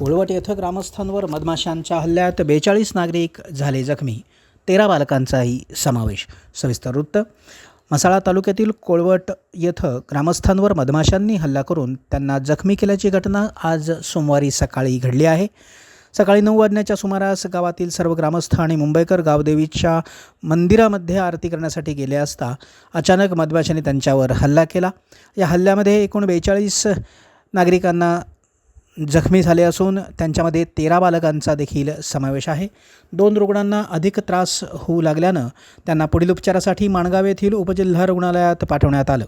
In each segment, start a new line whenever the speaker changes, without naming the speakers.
कोळवट येथे ग्रामस्थांवर मधमाशांच्या हल्ल्यात बेचाळीस नागरिक झाले जखमी. तेरा बालकांचाही समावेश. सविस्तर वृत्त. मसाळा तालुक्यातील कोळवट येथं ग्रामस्थांवर मधमाशांनी हल्ला करून त्यांना जखमी केल्याची घटना आज सोमवारी सकाळी घडली आहे. सकाळी नऊ वाजण्याच्या सुमारास गावातील सर्व ग्रामस्थ आणि मुंबईकर गावदेवीच्या मंदिरामध्ये आरती करण्यासाठी गेले असता अचानक मधमाशांनी त्यांच्यावर हल्ला केला. या हल्ल्यामध्ये एकूण बेचाळीस नागरिकांना जखमी झाले असून त्यांच्यामध्ये तेरा बालकांचा देखील समावेश आहे. दोन रुग्णांना अधिक त्रास होऊ लागल्यानं त्यांना पुढील उपचारासाठी माणगाव येथील उपजिल्हा रुग्णालयात पाठवण्यात आलं.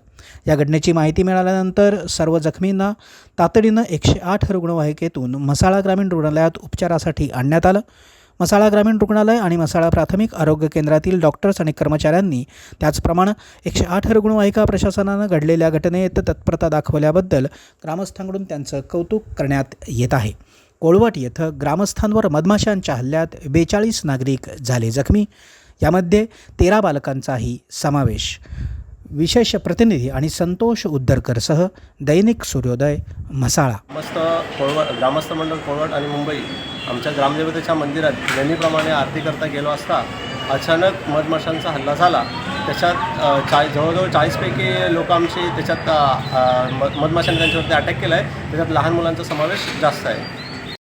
या घटनेची माहिती मिळाल्यानंतर सर्व जखमींना तातडीनं एकशे आठ रुग्णवाहिकेतून मसाळा ग्रामीण रुग्णालयात उपचारासाठी आणण्यात आलं. मसाळा ग्रामीण रुग्णालय आणि मसाळा प्राथमिक आरोग्य केंद्रातील डॉक्टर्स आणि कर्मचाऱ्यांनी त्याचप्रमाणे एकशे आठ रुग्णवाहिका प्रशासनानं घडलेल्या घटनेत तत्परता दाखवल्याबद्दल ग्रामस्थांकडून त्यांचं कौतुक करण्यात येत आहे. कोळवट येथं ग्रामस्थांवर मधमाशांच्या हल्ल्यात बेचाळीस नागरिक झाले जखमी. यामध्ये तेरा बालकांचाही समावेश. विशेष प्रतिनिधी आणि संतोष उद्दरकरसह दैनिक सूर्योदय म्हसाळा.
मस्त कोळवट ग्रामस्थ मंडळ कोळवट आणि मुंबई आमच्या ग्रामदेवतेच्या मंदिरात नेहमीप्रमाणे आरती करता गेलो असता अचानक मधमाशांचा हल्ला झाला. त्याच्यात अ, चाळी जवळजवळ चाळीसपैकी लोक आमची त्याच्यात मधमाशांनी त्यांच्यावरती अटॅक केला आहे त्याच्यात लहान मुलांचा समावेश जास्त आहे.